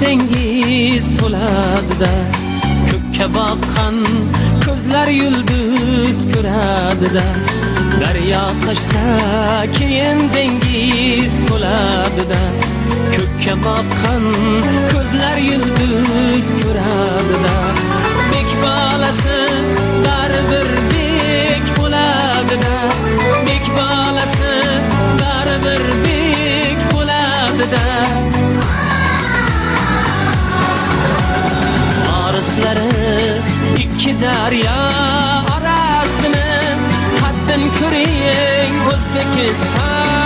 dengiz to'ladida. Ko'kka boqqan ko'zlar yulduz ko'radida daryo toshsa keyin dengiz to'ladida. Ko'kka boqqan ko'zlar yulduz ko'radida bek bolasi baribir bek bo'ladida bek bolasi baribir bek ikki daryo orasini Haddan ko'ring O'zbekiston